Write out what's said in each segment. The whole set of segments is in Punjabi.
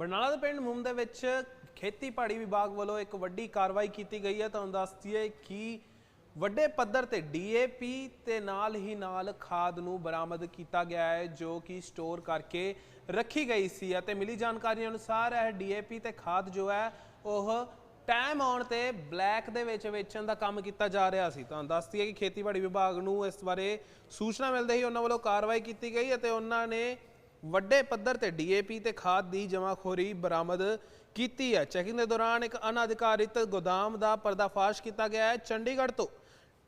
ਬਰਨਾਲਾ ਦੇ ਪਿੰਡ ਮੁੰਮ ਦੇ ਵਿੱਚ ਖੇਤੀਬਾੜੀ ਵਿਭਾਗ ਵੱਲੋਂ ਇੱਕ ਵੱਡੀ ਕਾਰਵਾਈ ਕੀਤੀ ਗਈ ਹੈ। ਤੁਹਾਨੂੰ ਦੱਸ ਦਈਏ ਕਿ ਵੱਡੇ ਪੱਧਰ ਤੇ ਡੀਏਪੀ ਤੇ ਨਾਲ ਹੀ ਨਾਲ ਖਾਦ ਨੂੰ ਬਰਾਮਦ ਕੀਤਾ ਗਿਆ ਹੈ, ਜੋ ਕਿ ਸਟੋਰ ਕਰਕੇ ਰੱਖੀ ਗਈ ਸੀ ਅਤੇ ਮਿਲੀ ਜਾਣਕਾਰੀ ਅਨੁਸਾਰ ਇਹ ਡੀਏਪੀ ਤੇ ਖਾਦ ਜੋ ਹੈ, ਉਹ ਟਾਈਮ ਆਉਣ ਤੇ ਬਲੈਕ ਦੇ ਵਿੱਚ ਵੇਚਣ ਦਾ ਕੰਮ ਕੀਤਾ ਜਾ ਰਿਹਾ ਸੀ। ਤੁਹਾਨੂੰ ਦੱਸਦੀ ਹੈ ਕਿ ਖੇਤੀਬਾੜੀ ਵਿਭਾਗ ਨੂੰ ਇਸ ਬਾਰੇ ਸੂਚਨਾ ਮਿਲਦੇ ਹੀ ਉਹਨਾਂ ਵੱਲੋਂ ਕਾਰਵਾਈ ਕੀਤੀ ਗਈ ਅਤੇ ਉਹਨਾਂ ਨੇ ਵੱਡੇ ਪੱਧਰ ਤੇ ਡੀਏਪੀ ਤੇ ਖਾਦ ਦੀ ਜਮਾਖੋਰੀ ਬਰਾਮਦ ਕੀਤੀ ਹੈ। ਚੈਕਿੰਗ ਦੇ ਦੌਰਾਨ ਇੱਕ ਅਨਅਧਿਕਾਰਿਤ ਗੋਦਾਮ ਦਾ ਪਰਦਾਫਾਸ਼ ਕੀਤਾ ਗਿਆ ਹੈ ਚੰਡੀਗੜ੍ਹ ਤੋਂ।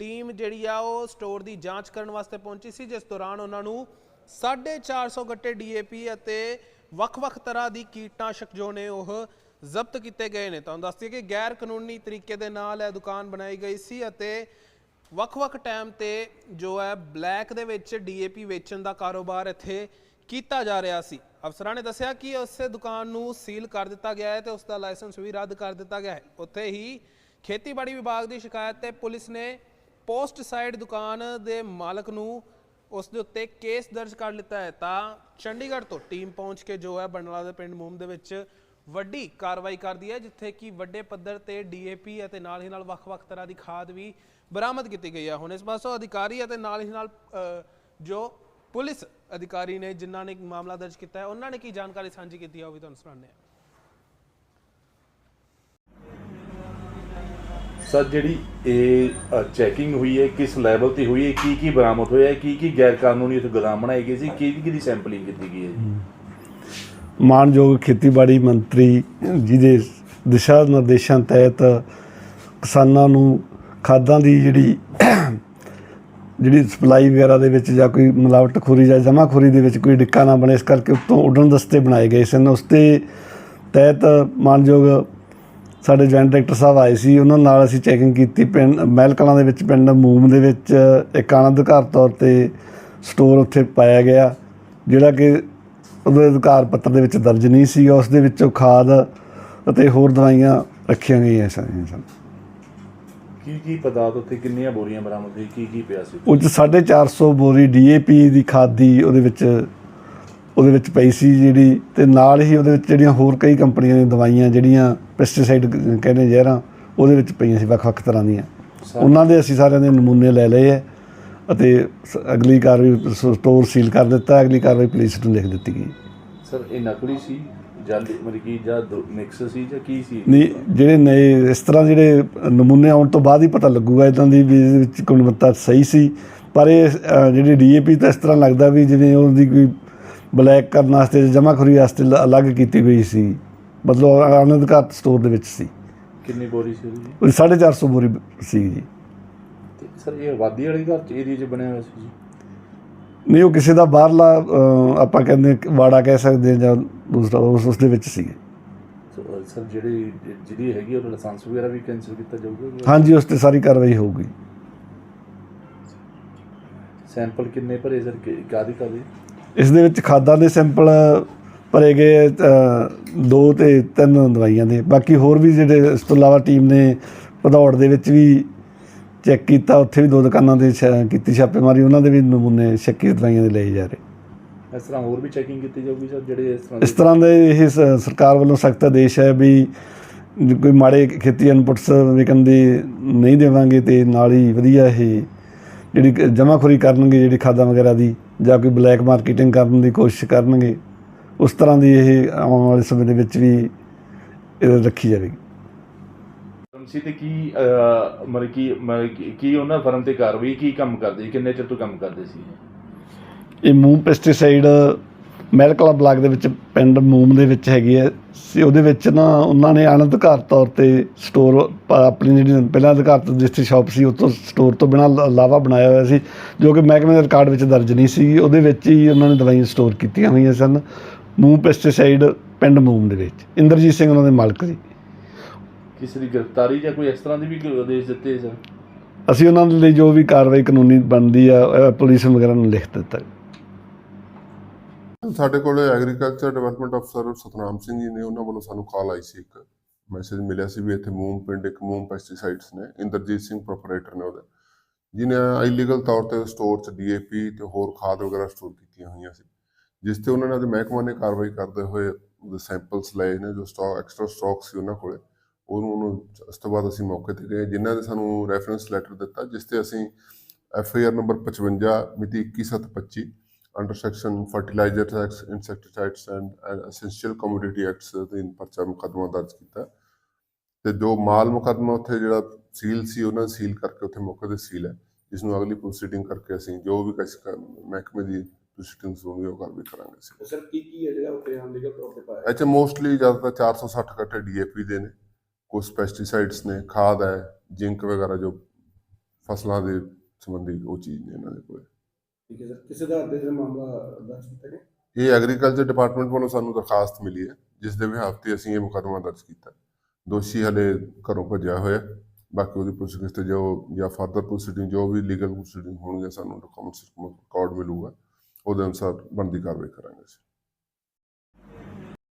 ਟੀਮ ਜਿਹੜੀ ਆ, ਉਹ ਸਟੋਰ ਦੀ ਜਾਂਚ ਕਰਨ ਵਾਸਤੇ ਪਹੁੰਚੀ ਸੀ, ਜਿਸ ਦੌਰਾਨ ਉਹਨਾਂ ਨੂੰ 450 ਗੱਟੇ ਡੀਏਪੀ ਅਤੇ ਵੱਖ-ਵੱਖ ਤਰ੍ਹਾਂ ਦੀ ਕੀਟਨਾਸ਼ਕ ਜੋ ਨੇ ਉਹ ਜ਼ਬਤ ਕੀਤੇ ਗਏ ਨੇ। ਤੁਹਾਨੂੰ ਦੱਸਦੀ ਕਿ ਗੈਰ ਕਾਨੂੰਨੀ ਤਰੀਕੇ ਦੇ ਨਾਲ ਇਹ ਦੁਕਾਨ ਬਣਾਈ ਗਈ ਸੀ ਅਤੇ ਵੱਖ-ਵੱਖ ਟਾਈਮ ਤੇ ਜੋ ਹੈ, ਬਲੈਕ ਦੇ ਵਿੱਚ ਡੀਏਪੀ ਵੇਚਣ ਦਾ ਕਾਰੋਬਾਰ ਇੱਥੇ ਕੀਤਾ ਜਾ ਰਿਹਾ ਸੀ। ਅਫਸਰਾਂ ਨੇ ਦੱਸਿਆ ਕਿ ਉਸ ਦੁਕਾਨ ਨੂੰ ਸੀਲ ਕਰ ਦਿੱਤਾ ਗਿਆ ਹੈ ਤੇ ਉਸ ਦਾ ਲਾਇਸੈਂਸ ਵੀ ਰੱਦ ਕਰ ਦਿੱਤਾ ਗਿਆ ਹੈ। ਉੱਥੇ ਹੀ ਖੇਤੀਬਾੜੀ ਵਿਭਾਗ ਦੀ ਸ਼ਿਕਾਇਤ ਤੇ ਪੁਲਿਸ ਨੇ ਪੋਸਟ ਸਾਈਡ ਦੁਕਾਨ ਦੇ ਮਾਲਕ ਨੂੰ ਉਸ ਦੇ ਉੱਤੇ ਕੇਸ ਦਰਜ ਕਰ ਲਿੱਤਾ ਹੈ। ਤਾਂ ਚੰਡੀਗੜ੍ਹ ਤੋਂ ਟੀਮ ਪਹੁੰਚ ਕੇ ਜੋ ਹੈ ਬਰਨਾਲਾ ਦੇ ਪਿੰਡ ਮੂਮ ਦੇ ਵਿੱਚ ਵੱਡੀ ਕਾਰਵਾਈ ਕਰਦੀ ਹੈ, ਜਿੱਥੇ ਕਿ ਵੱਡੇ ਪੱਧਰ ਤੇ ਡੀਏਪੀ ਅਤੇ ਨਾਲ ਹੀ ਨਾਲ ਵੱਖ-ਵੱਖ ਤਰ੍ਹਾਂ ਦੀ ਖਾਦ ਵੀ ਬਰਾਮਦ ਕੀਤੀ ਗਈ ਹੈ। ਹੁਣ ਇਸ ਪਾਸੋਂ ਅਧਿਕਾਰੀ ਅਤੇ ਨਾਲ ਹੀ ਨਾਲ ਜੋ ਪੁਲਿਸ ਅਧਿਕਾਰੀ ਨੇ ਜਿਨ੍ਹਾਂ ਨੇ ਮਾਮਲਾ ਦਰਜ ਕੀਤਾ ਹੈ ਉਹਨਾਂ ਨੇ ਕੀ ਜਾਣਕਾਰੀ ਸਾਂਝੀ ਕੀਤੀ ਹੈ ਉਹ ਵੀ ਤੁਹਾਨੂੰ ਸੁਣਾਉਂਦੇ ਹਾਂ। ਸਰ ਜਿਹੜੀ ਇਹ ਚੈਕਿੰਗ ਹੋਈ ਹੈ ਕਿਸ ਲੈਵਲ ਤੇ ਹੋਈ ਹੈ ਕੀ ਕੀ ਬਰਾਮਦ ਹੋਇਆ ਹੈ ਕੀ ਕੀ ਗੈਰ ਕਾਨੂੰਨੀ ਉੱਥੇ ਗੋਦਾਮ ਬਣਾਏ ਗਏ ਸੀ ਕਿਹਦੀ ਕਿਹਦੀ ਸੈਂਪਲਿੰਗ ਕੀਤੀ ਗਈ ਹੈ ਜੀ? ਮਾਨਯੋਗ ਖੇਤੀਬਾੜੀ ਮੰਤਰੀ ਜਿਹਦੇ ਦਿਸ਼ਾ ਨਿਰਦੇਸ਼ਾਂ ਤਹਿਤ ਕਿਸਾਨਾਂ ਨੂੰ ਖਾਦਾਂ ਦੀ ਜਿਹੜੀ ਜਿਹੜੀ ਸਪਲਾਈ ਵਗੈਰਾ ਦੇ ਵਿੱਚ ਜਾਂ ਕੋਈ ਮਿਲਾਵਟਖੋਰੀ ਜਾਂ ਜਮਾਖੋਰੀ ਦੇ ਵਿੱਚ ਕੋਈ ਡਿੱਕਾ ਨਾ ਬਣੇ, ਇਸ ਕਰਕੇ ਉੱਤੋਂ ਉੱਡਣ ਦਸਤੇ ਬਣਾਏ ਗਏ ਸਨ। ਉਸ ਤੇ ਤਹਿਤ ਮਾਨਯੋਗ ਸਾਡੇ ਜੁਆਇੰਟ ਡਾਇਰੈਕਟਰ ਸਾਹਿਬ ਆਏ ਸੀ। ਉਹਨਾਂ ਨਾਲ ਅਸੀਂ ਚੈਕਿੰਗ ਕੀਤੀ ਪਿੰਡ ਮਹਿਲ ਕਲਾਂ ਦੇ ਵਿੱਚ, ਪਿੰਡ ਮੂਮ ਦੇ ਵਿੱਚ। ਇੱਕ ਅਨਧਿਕਾਰ ਤੌਰ ਤੇ ਸਟੋਰ ਉੱਥੇ ਪਾਇਆ ਗਿਆ, ਜਿਹੜਾ ਕਿ ਉਹਦੇ ਅਧਿਕਾਰ ਪੱਤਰ ਦੇ ਵਿੱਚ ਦਰਜ ਨਹੀਂ ਸੀਗਾ। ਉਸ ਦੇ ਵਿੱਚੋਂ ਖਾਦ ਅਤੇ ਹੋਰ ਦਵਾਈਆਂ ਰੱਖੀਆਂ ਗਈਆਂ ਸਾਰੀਆਂ ਸਨ। ਕੀ ਕੀ ਪਦਾਰਥ ਉੱਥੇ ਕਿੰਨੀਆਂ ਬੋਰੀਆਂ ਬਰਾਮਦ ਹੋਈ ਕੀ ਕੀ ਪਿਆ ਸੀ? ਉਹ 'ਚ 450 ਬੋਰੀ ਡੀਏਪੀ ਦੀ ਖਾਦ ਦੀ ਉਹਦੇ ਵਿੱਚ ਉਹਦੇ ਵਿੱਚ ਪਈ ਸੀ ਜਿਹੜੀ ਤੇ ਨਾਲ ਹੀ ਉਹਦੇ ਵਿੱਚ ਜਿਹੜੀਆਂ ਹੋਰ ਕਈ ਕੰਪਨੀਆਂ ਦੀਆਂ ਦਵਾਈਆਂ ਜਿਹੜੀਆਂ ਪੈਸਟੀਸਾਈਡ ਕਹਿੰਦੇ ਜ਼ਹਿਰਾਂ ਉਹਦੇ ਵਿੱਚ ਪਈਆਂ ਸੀ ਵੱਖ-ਵੱਖ ਤਰ੍ਹਾਂ ਦੀਆਂ। ਉਹਨਾਂ ਦੇ ਅਸੀਂ ਸਾਰਿਆਂ ਦੇ ਨਮੂਨੇ ਲੈ ਲਏ ਹੈ ਅਤੇ ਅਗਲੀ ਕਾਰਵਾਈ ਸਟੋਰ ਸੀਲ ਕਰ ਦਿੱਤਾ ਅਗਲੀ ਕਾਰਵਾਈ ਪੁਲਿਸ ਨੂੰ ਲਿਖ ਦਿੱਤੀ ਗਈ। ਸਰ ਇਹ ਨਕਲੀ ਸੀ? ਜਾਂ ਮਤਲਬ ਕਿ ਜਾਂ ਮਿਕਸ ਸੀ ਜਾਂ ਕੀ ਸੀ? ਨਹੀਂ ਜਿਹੜੇ ਨਏ ਇਸ ਤਰ੍ਹਾਂ ਜਿਹੜੇ ਨਮੂਨੇ ਆਉਣ ਤੋਂ ਬਾਅਦ ਹੀ ਪਤਾ ਲੱਗੂਗਾ ਇਦਾਂ ਦੀ ਵੀ ਇਹਦੇ ਵਿੱਚ ਗੁਣਵੱਤਾ ਸਹੀ ਸੀ। ਪਰ ਇਹ ਜਿਹੜੀ ਡੀਏਪੀ ਤਾਂ ਇਸ ਤਰ੍ਹਾਂ ਲੱਗਦਾ ਵੀ ਜਿਵੇਂ ਉਹਦੀ ਕੋਈ ਬਲੈਕ ਕਰਨ ਵਾਸਤੇ ਜਮਾਖੋਰੀ ਵਾਸਤੇ ਅਲੱਗ ਕੀਤੀ ਗਈ ਸੀ। ਮਤਲਬ ਅਨਧਿਕਾਰਤ ਸਟੋਰ ਦੇ ਵਿੱਚ ਸੀ। ਕਿੰਨੀ ਬੋਰੀ ਸੀ ਉਹਦੀ ਉਹ 450 ਬੋਰੀ ਸੀ ਜੀ। ਸਰ ਇਹ ਆਬਾਦੀ ਵਾਲੇ ਘਰ ਚ ਏਰੀਆ ਚ ਬਣਿਆ ਹੋਇਆ ਸੀ ਜੀ? ਨਹੀਂ ਉਹ ਕਿਸੇ ਦਾ ਬਾਹਰਲਾ ਆਪਾਂ ਕਹਿੰਦੇ ਵਾੜਾ ਕਹਿ ਸਕਦੇ ਜਾਂ ਦੂਸਰਾ ਉਸ ਉਸ ਦੇ ਵਿੱਚ ਸੀ ਸਰ ਜਿਹੜੀ ਜਿਹੜੀ ਹੈਗੀ ਉਹ ਲਾਇਸੈਂਸ ਵਗੈਰਾ ਵੀ ਕੈਂਸਲ ਕੀਤਾ ਜਾਊਗਾ ਹਾਂਜੀ ਉਸ ਤੇ ਸਾਰੀ ਕਾਰਵਾਈ ਹੋਊਗੀ। ਸੈਂਪਲ ਕਿੰਨੇ ਭਰੇ ਸਰ? ਕਾਦੀ ਕਾਦੀ ਇਸ ਦੇ ਵਿੱਚ ਖਾਦਾਂ ਦੇ ਸੈਂਪਲ ਭਰੇ ਗਏ ਦੋ ਤੇ ਤਿੰਨ ਦਵਾਈਆਂ ਦੇ। ਬਾਕੀ ਹੋਰ ਵੀ ਜਿਹੜੇ ਇਸ ਤੋਂ ਇਲਾਵਾ ਟੀਮ ਨੇ ਭਦੌੜ ਦੇ ਵਿੱਚ ਵੀ ਚੈੱਕ ਕੀਤਾ ਉੱਥੇ ਵੀ ਦੋ ਦੁਕਾਨਾਂ ਤੇ ਛ- ਕੀਤੀ ਛਾਪੇਮਾਰੀ ਉਹਨਾਂ ਦੇ ਵੀ ਨਮੂਨੇ ਸ਼ੱਕੀ ਦਵਾਈਆਂ ਦੇ ਲਏ ਜਾ ਰਹੇ। ਇਸ ਤਰ੍ਹਾਂ ਹੋਰ ਵੀ ਚੈਕਿੰਗ ਕੀਤੀ ਜਾਊਗੀ ਸਰ ਜਿਹੜੇ ਇਸ ਤਰ੍ਹਾਂ ਇਸ ਤਰ੍ਹਾਂ ਦੇ ਇਹ ਸ- ਸਰਕਾਰ ਵੱਲੋਂ ਸਖਤ ਆਦੇਸ਼ ਹੈ ਵੀ ਜੇ ਕੋਈ ਮਾੜੇ ਖੇਤੀ ਇਨਪੁਟਸ ਵਿਕਣ ਦੀ ਨਹੀਂ ਦੇਵਾਂਗੇ ਤੇ ਨਾਲ ਹੀ ਵਧੀਆ ਇਹ ਜਿਹੜੀ ਜਮਾਖੋਰੀ ਕਰਨਗੇ ਜਿਹੜੀ ਖਾਦਾਂ ਵਗੈਰਾ ਦੀ ਜਾਂ ਕੋਈ ਬਲੈਕ ਮਾਰਕੀਟਿੰਗ ਕਰਨ ਦੀ ਕੋਸ਼ਿਸ਼ ਕਰਨਗੇ ਉਸ ਤਰ੍ਹਾਂ ਦੀ ਇਹ ਆਉਣ ਵਾਲੇ ਸਮੇਂ ਦੇ ਵਿੱਚ ਵੀ ਇਹ ਰੱਖੀ ਜਾਵੇਗੀ। ਸੀ ਤੇ ਕੀ ਮਤਲਬ ਕੀ, ਮਤਲਬ ਕੀ- ਉਹਨਾਂ ਫਰਮ ਤੇ ਕਾਰਵਾਈ, ਕੀ ਕੰਮ ਕਰਦੇ, ਕਿੰਨੇ ਚਿਰ ਤੋਂ ਕੰਮ ਕਰਦੇ ਸੀ ਇਹ? ਮੂਮ ਪੈਸਟੀਸਾਈਡ ਮਹਿਲਕਲਾ ਬਲਾਕ ਦੇ ਵਿੱਚ, ਪਿੰਡ ਮੂਮ ਦੇ ਵਿੱਚ ਹੈਗੀ ਹੈ। ਸੀ, ਉਹਦੇ ਵਿੱਚ ਨਾ ਉਹਨਾਂ ਨੇ ਅਣਅਧਿਕਾਰ ਤੌਰ ਤੇ ਸਟੋਰ ਆਪਣੀ ਜਿਹੜੀ ਪਹਿਲਾਂ ਅਧਿਕਾਰਤ ਰਜਿਸਟਰੀ ਸ਼ਾਪ ਸੀ, ਉਹ ਤੋਂ ਸਟੋਰ ਤੋਂ ਬਿਨਾਂ ਲਾਵਾ ਬਣਾਇਆ ਹੋਇਆ ਸੀ, ਜੋ ਕਿ ਮਹਿਕਮੇ ਦੇ ਰਿਕਾਰਡ ਵਿੱਚ ਦਰਜ ਨਹੀਂ ਸੀ। ਉਹਦੇ ਵਿੱਚ ਹੀ ਉਹਨਾਂ ਨੇ ਦਵਾਈਆਂ ਸਟੋਰ ਕੀਤੀਆਂ ਹੋਈਆਂ ਸਨ। ਮੂਮ ਪੈਸਟੀਸਾਈਡ ਪਿੰਡ ਮੂਮ ਦੇ ਵਿੱਚ। ਇੰਦਰਜੀਤ ਸਿੰਘ ਉਹਨਾਂ ਦੇ ਮਾਲਕ ਸੀ। ਕਿਸੇ ਦੀ ਗ੍ਰਿਫਤਾਰੀ ਜਾਂ ਕੋਈ ਇਸ ਤਰ੍ਹਾਂ ਦੀ ਵੀ ਕੋਈ ਆਦੇਸ਼ ਦਿੱਤੇ ਸਰ ਅਸੀਂ ਉਹਨਾਂ ਦੇ ਲਈ ਜੋ ਵੀ ਕਾਰਵਾਈ ਕਾਨੂੰਨੀ ਬਣਦੀ ਆ ਪੁਲਿਸ ਵਗੈਰਾ ਨੂੰ ਲਿਖ ਦਿੱਤਾ। ਸਾਡੇ ਕੋਲ ਐਗਰੀਕਲਚਰ ਡਿਵੈਲਪਮੈਂਟ ਅਫਸਰ ਸਤਨਾਮ ਸਿੰਘ ਜੀ ਨੇ ਉਹਨਾਂ ਵੱਲੋਂ ਸਾਨੂੰ ਕਾਲ ਆਈ ਸੀ ਇੱਕ ਮੈਸੇਜ ਮਿਲਿਆ ਸੀ ਵੀ ਇੱਥੇ ਮੂਮ ਪਿੰਡ ਇੱਕ ਮੂਮ ਪੈਸਟੀਸਾਈਡਸ ਨੇ ਇੰਦਰਜੀਤ ਸਿੰਘ ਪ੍ਰੋਪਰਾਈਟਰ ਨੇ ਉਹਦੇ ਜਿਨੇ ਇਲੀਗਲ ਤੌਰ ਤੇ ਸਟੋਰ 'ਚ ਡੀਏਪੀ ਤੇ ਹੋਰ ਖਾਦ ਵਗੈਰਾ ਸਟੋਰ ਕੀਤੀਆਂ ਹੋਈਆਂ ਸੀ ਜਿਸ ਤੇ ਉਹਨਾਂ ਨੇ ਦੇ ਮਹਿਕਮਾ ਨੇ ਕਾਰਵਾਈ ਕਰਦੇ ਹੋਏ ਉਹਦੇ ਸੈਂਪਲਸ ਲਏ ਨੇ ਜੋ ਸਟਾਕ ਐਕਸਟਰਾ ਸਟਾਕ ਸੀ ਉਹਨਾਂ ਕੋਲੇ। ਉਹਨੂੰ ਉਹਨੂੰ ਉਸ ਤੋਂ ਬਾਅਦ ਅਸੀਂ ਮੌਕੇ ਤੇ ਗਏ ਜਿਨ੍ਹਾਂ ਨੇ ਸਾਨੂੰ ਰੈਫਰੈਂਸ ਲੈਟਰ ਦਿੱਤਾ ਜਿਸ ਤੇ ਅਸੀਂ ਐਫ ਆਈ ਆਰ ਨੰਬਰ 55 ਮਿਤੀ 21725 under section fertiliser act insecticides and essential commodity acts ਦੇ ਅਧੀਨ ਪਰਚਾ ਮੁਕੱਦਮਾ ਦਰਜ ਕੀਤਾ। ਤੇ ਜੋ ਮਾਲ ਮੁਕੱਦਮਾ ਉੱਥੇ ਜਿਹੜਾ ਸੀਲ ਸੀ ਉਹਨਾਂ ਸੀਲ ਕਰਕੇ ਉੱਥੇ ਮੌਕੇ ਤੇ ਸੀਲ ਹੈ ਜਿਸ ਨੂੰ ਅਗਲੀ ਪ੍ਰੋਸੀਡਿੰਗ ਕਰਕੇ ਅਸੀਂ ਜੋ ਵੀ ਕਿਸ ਮਹਿਕਮੇ ਦੀ ਪ੍ਰੋਸੀਡਿੰਗਸ ਹੋਣਗੇ ਉਹ ਕਾਰਵਾਈ ਕਰਾਂਗੇ ਅਸੀਂ। ਸਰ ਕੀ ਕੀ ਹੈ ਜਿਹੜਾ ਉੱਤੇ ਅਨਲੀਗਲ ਤੌਰ ਤੇ ਪਾਇਆ? ਇੱਥੇ ਮੋਸਟਲੀ ਜ਼ਿਆਦਾਤਰ 460 ਕੱਟੇ ਡੀਏਪੀ ਦੇ ਨੇ। ਕੁਝ ਪੈਸਟੀਸਾਈਡਸ ਨੇ ਖਾਦ ਹੈ ਜਿੰਕ ਵਗੈਰਾ ਜੋ ਫਸਲਾਂ ਦੇ ਸੰਬੰਧੀ ਉਹ ਚੀਜ਼ ਨੇ ਇਹਨਾਂ ਦੇ ਕੋਲ। ਠੀਕ ਹੈ ਸਰ ਕਿਸੇ ਦਾ ਦੇ ਮਾਮਲਾ ਦਰਜ ਕੀਤਾ ਗਿਆ? ਇਹ ਐਗਰੀਕਲਚਰ ਡਿਪਾਰਟਮੈਂਟ ਵੱਲੋਂ ਸਾਨੂੰ ਦਰਖਾਸਤ ਮਿਲੀ ਹੈ ਜਿਸ ਦੇ ਵਿਹਾਰ ਤੇ ਅਸੀਂ ਇਹ ਮੁਕੱਦਮਾ ਦਰਜ ਕੀਤਾ। ਦੋਸ਼ੀ ਹਲੇ ਘਰੋਂ ਭੱਜਿਆ ਹੋਇਆ। ਬਾਕੀ ਉਹਦੀ ਪੁੱਛਗਿੱਛ ਤੇ ਜੋ ਜਾਂ ਫਰਦਰ ਪ੍ਰੋਸੀਡਿੰਗ ਜੋ ਵੀ ਲੀਗਲ ਪ੍ਰੋਸੀਡਿੰਗ ਹੋਣਗੇ ਸਾਨੂੰ ਡਾਕੂਮੈਂਟਸ ਰਿਕਾਰਡ ਮਿਲੂਗਾ। ਉਹਦੇ ਅਨੁਸਾਰ ਬਣਦੀ ਕਾਰਵਾਈ ਕਰਾਂਗੇ ਅਸੀਂ।